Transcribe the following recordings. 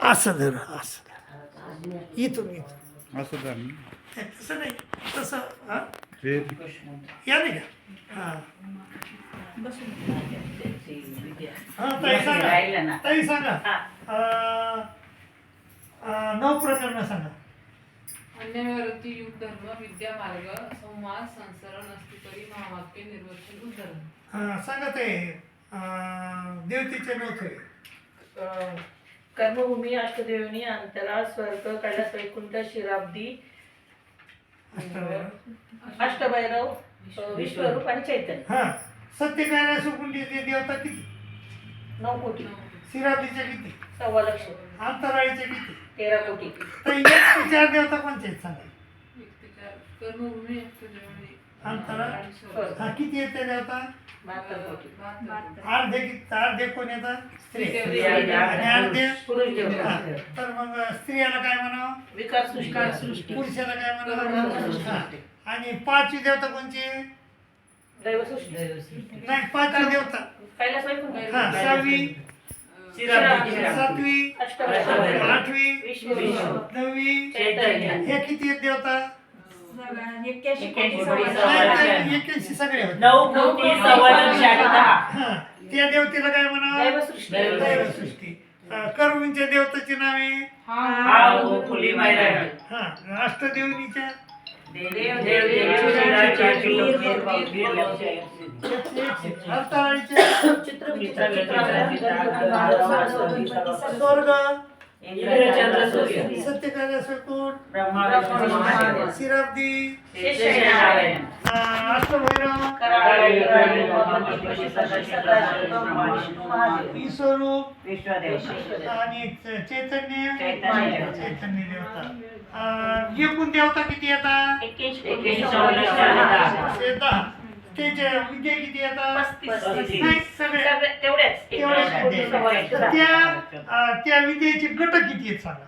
असं धर असं. इथून इथून. असं धर तसं नाही तसं हा? या नाही का? हा. हा ताई सांगा. ताई सांगा. नऊ प्रकरणं युग धर्म विद्या मार्ग संवाद संसरण अस्तिपरी महावाक्य निर्वचन उद्धरण. हा सांगा ते अं, देवतेचे नव्हते अं, कर्मभूमी अष्टदेवनी अंतरा स्वर्ग कैलास वैकुंठ शिराब्दी अष्टभैरव. विश्वरूप आणि चैतन्य. हा सत्यकार्य सुकुंडीचे देवता किती? नऊ कोटी. शिराबीचे किती? सव्वा लक्ष. अंतराळीचे किती? तेरा कोटी. तर एक ते चार देवता कोणते आहेत सांगा? व्यक्तिकार कर्मभूमी स्वर्ग. हा किती त्या देवता. अर्धे अर्धे कोण येतात स्त्री. स्त्री. आणि अर्धे पुरुष हा. तर मग स्त्रियाला काय म्हणावं? सृष्टी. पुरुषाला काय म्हणावं. आणि पाचवी देवता कोणची? दैव सृष्टी. नाही पाचवी देवता. हा सहावी. सातवी. आठवी. नववी. चैतन्य. हे किती देवता? एक्क्याऐंशी सगळे होते. नऊ कोटी सव्वा लक्ष आणि दहा हा. त्या देवतेला काय म्हणावं? करवींच्या देवताची नावे? हा. फुली मैराणी हा अष्टदेवनीच्या देव देव देव वीर चित्र स्वर्ग इंद्रचंद्र सूर्य. सत्यकार्य ब्रह्मा विष्णू शेषनारायण विश्वदेव. आणि चैतन्य. चैतन्य. देवता. एकूण देवता किती येतात त्याच्या विद्या किती येतात पस्तीस. नाही सगळे. तेवढेच. तेवढेच विद्या. त्या अं, त्या विद्येचे गट किती आहेत सांगा?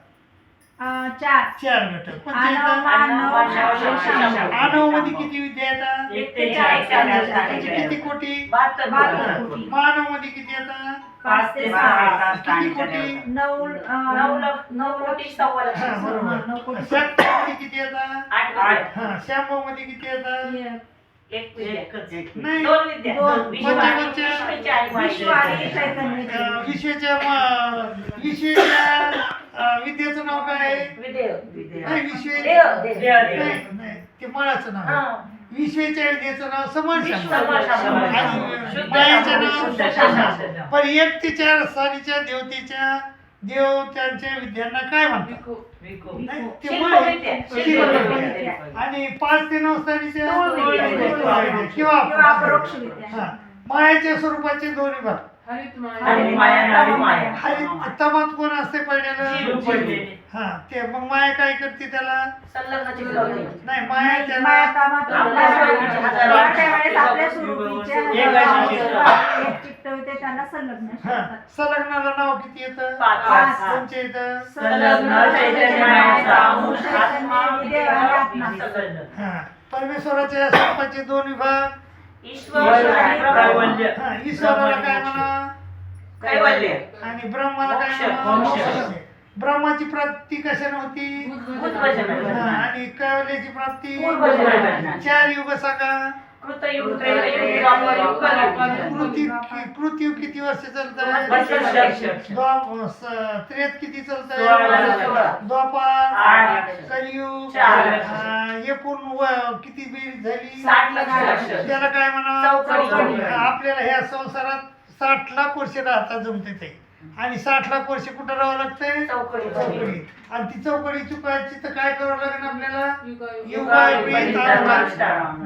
अं, चार. चार गट. कोणते आनव, येतात मानव, शाव. आनवमध्ये किती विद्या येतात एक ते चार, चार, चार, चार, त्याचे चार. किती कोटी? बहात्तर बहात्तर कोटी. कोटी. मानवमध्ये किती येतात पाच ते सहा, किती कोटी? नऊ अं, नऊ नऊ कोटी सव्वा लक्ष हा, नऊ बरोबर कोटी. शाक्यमध्ये किती येतात आठमध्ये किती येतात एक. एक विद्या नाही दोन विद्या दोन. विश्व आणि पंचपंच. विश्वाची आणि विश्व आणि माहिती. चैतन्य अं, विश्वाच्या म- विश्वाच्या अं, विद्येचं नाव काय आहे? विदेव. विदेव. नाही विश्व देव देव. नाही नाही ते मळाचं नाव आहे. हा. विश्वेच्या विद्येचं नाव मायेचं नाव शुद्ध. पण एक ते चार सालीच्या देवतेच्या देवतांच्या विद्यांना काय म्हणतात? नाही, ते शिल्प मळ- विद्या. शिल्प शिल्प विद्या. विद्या. आणि पाच ते नऊ विद्या. किंवा किंवा किंवा अपरोक्ष विद्या हा. मायाच्या स्वरूपाचे दोन विभाग हरित माया नारी माया. हरी तमात कोण असते पडलेलं जीव पडलेले. हा ते मग माया काय करते त्याला. नाही माया त्याला हा. संलग्नाला नाव किती येतं? पाच. पाच. कोणचे येतं? संलग्न चैतन्याचा अंश आत्मा देव आणि आत्मा. संलग्न. हा परमेश्वराच्या स्वरूपाचे दोन विभाग. ईश्वर आणि ब्रह्म. हा ईश्वराला काय म्हणा कैवल्य आणि ब्रह्माला काय मोक्ष, म्हणा मोक्ष. मोक्ष. ब्रह्माची प्राप्ती कशा नव्हती भूतभजन. हा, आणि कैवल्याची प्राप्ती. चार युग सांगा कृतयुग कलियुग. कृती कृती किती वर्ष स- त्रेत किती. सोळा. द्वापार. कलियुग एकूण व- किती बेरीज झाली. त्याला काय म्हणा. आपल्याला ह्या संसारात साठ लाख वर्ष राहता जमते ते आणि साठ लाख वर्ष कुठं राहावं लागतंय? चौकडी. आणि ती चौकडी चुकायची तर काय करावं लागेल आपल्याला? युगायुग युगायुग.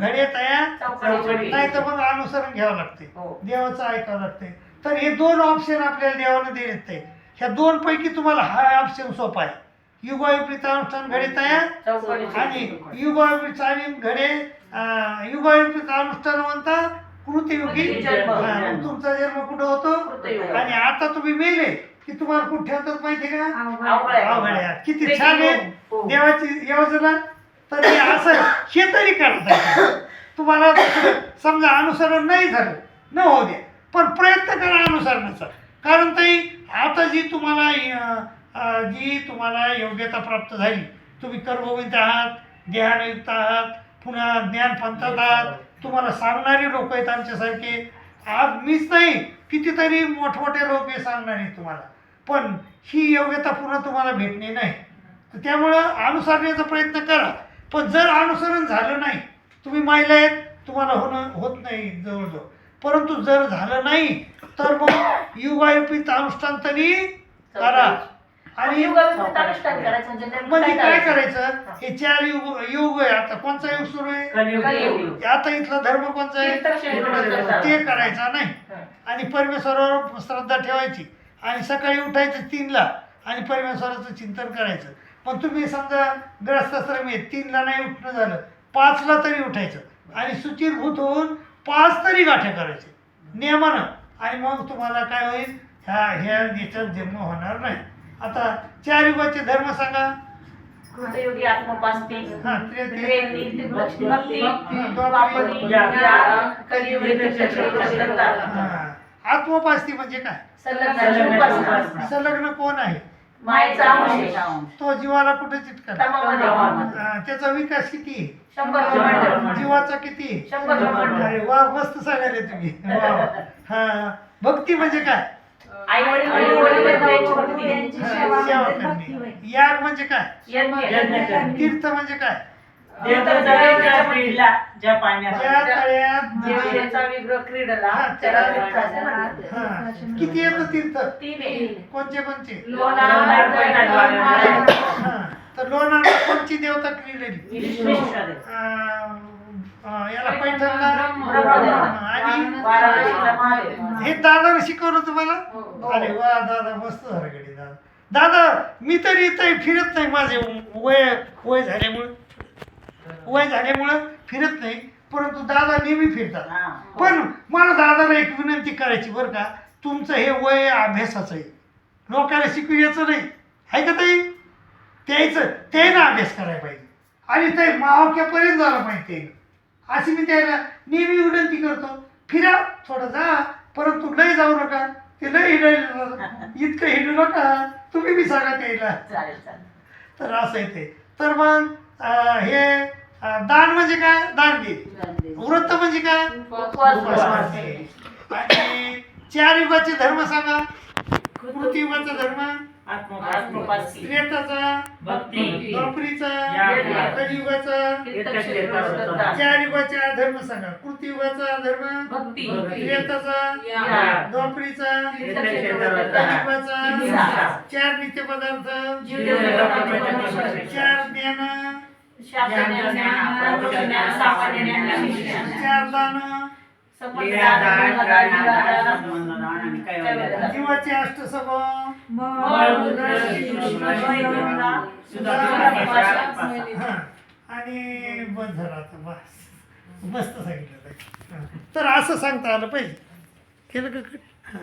घडे तयार चौकडी. नाही तर मग अनुसरण घ्यावं लागते हो. देवाचं ऐकावं लागते तर हे दोन ऑप्शन आपल्याला देवानं दिलेत ते. ह्या दोन पैकी तुम्हाला हा ऑप्शन सोपा आहे. युगायुगीत अनुष्ठान घडे तयार चौकडी. आणि युगायुगी चालीम घडे अं, युगायुगीत अनुष्ठान म्हणता कृतयुगी जन्म. हा, मग तुमचा जन्म कुठं होतो कृतयुग. आणि आता तुम्ही मेले की तुम्हाला कुठे ठेवतात माहिती का अवघड. अवघड आहे. अवघड आहे. किती छान आहे हो. देवाची योजना तर हे असं हे तरी करता तुम्हाला दुसरं समजा अनुसरण नाही झालं न होऊ द्या पण प्रयत्न करा अनुसरणाचा कारण ताई आता जी तुम्हाला अं, जी तुम्हाला योग्यता प्राप्त झाली तुम्ही कर्मवित आहात ध्यानयुक्त आहात पुन्हा ज्ञानपंथात आहात तुम्हाला सांगणारे लोक आहेत आमच्यासारखे. आज मीच नाही कितीतरी मोठमोठे लोक हे सांगणार आहेत तुम्हाला. पण ही योग्यता पुन्हा तुम्हाला भेटणे नाही. तर त्यामुळं अनुसरण्याचा प्रयत्न करा. पण जर अनुसरण झालं नाही तुम्ही माहिला आहेत तुम्हाला होणं होत नाही जवळजवळ. परंतु जर झालं नाही तर मग युगायुपित अनुष्ठान तरी करा. आणि करायचं म्हणजे म्हणजे काय करायचं? हे चार युग युग आहे. आता कोणचा युग सुरू आहे. आता इथला धर्म कोणचा आहे. ते करायचा नाही. हं. आणि परमेश्वरावर श्रद्धा ठेवायची. आणि सकाळी उठायचं तीनला आणि परमेश्वराचं चिंतन करायचं. पण तुम्ही समजा ग्रस्ताश्रम आहे तीनला नाही उठणं झालं. पाचला तरी उठायचं. आणि सुचिरभूत होऊन पाच तरी गाठ्या करायचे. नियमानं आणि मग तुम्हाला काय होईल? ह्या ह्या याच्यात जन्म होणार नाही. आता चार युगाचे धर्म सांगा कृतयुगी हा, भक्ती, भक्ती, हा. हा. आत्मोपास्ती म्हणजे काय उपासना. संलग्न कोण आहे मायेचा अंश आहे. तो जीवाला कुठे चिटकला तमामध्ये हा, त्याचा विकास किती आहे? शंभर प्रमाण. जीवाचा किती आहे? शंभर प्रमाण. अरे वा मस्त सांगायले तुम्ही वा, वा. हा भक्ती म्हणजे काय आई वडील हा, सेवा म्हणजे करणे. याग म्हणजे काय? यज्ञ. तीर्थ म्हणजे काय? ज्या पाण्यात ज्या तळ्यात जे नदी- देवाचा विग्रह क्रीडला हा, त्याला त्याला- तीर्थ. हा. किती येतं तीर्थ? तीन आहे. कोणचे कोणचे? लोणार. हा. तर लोणार कोणची देवता क्रीडली? अं, याला पैठणला. आणि. हे दादा शिकवलं तुम्हाला? हो. अरे वा दादा मस्त झालं गडी दादा. दादा मी तरी इथं फिरत नाही माझे वय वय झाल्यामुळं. वय झाल्यामुळं फिरत नाही परंतु दादा नेहमी फिरतात. पण मला दादाला एक विनंती करायची बरं का तुमचं हे वय अभ्यासाचं आहे. लोकांना शिकवायचं नाही. आहे का ताई? त्याचं त्यानं अभ्यास करायला पाहिजे. आणि ते मावक्यापर्यंत झालं पाहिजे. त्यानं अशी मी त्याला नेहमी विनंती करतो. फिरा थोडं जा परंतु लय जाऊ नका. ते लय हिंडायला इतकं हिंडू नका. तुम्ही बी सांगा त्याला. तर असं आहे ते. तर मग हे दान म्हणजे काय? दान दे. व्रत म्हणजे काय. आणि चार युगाचे धर्म सांगा. कृती युगाचा धर्म? आत्मोपासने. त्रेताचा भक्ती द्वापरीचा या. कलियुगाचा तीर्थक्षेत्र. चार युगाचा धर्म सांगा कृती युगाचा धर्म भक्ती त्रेताचा या. द्वापरीचा तीर्थक्षेत्र. कलियुगाचा हिंसा. चार नित्यपदार्थ जीवदेवता. चार ज्ञान. चार दान. जीवाचे अष्टसभा. आणि बस झाला आता बस. मस्त सांगितलं. तर असं सांगता आलं पाहिजे. केलं का?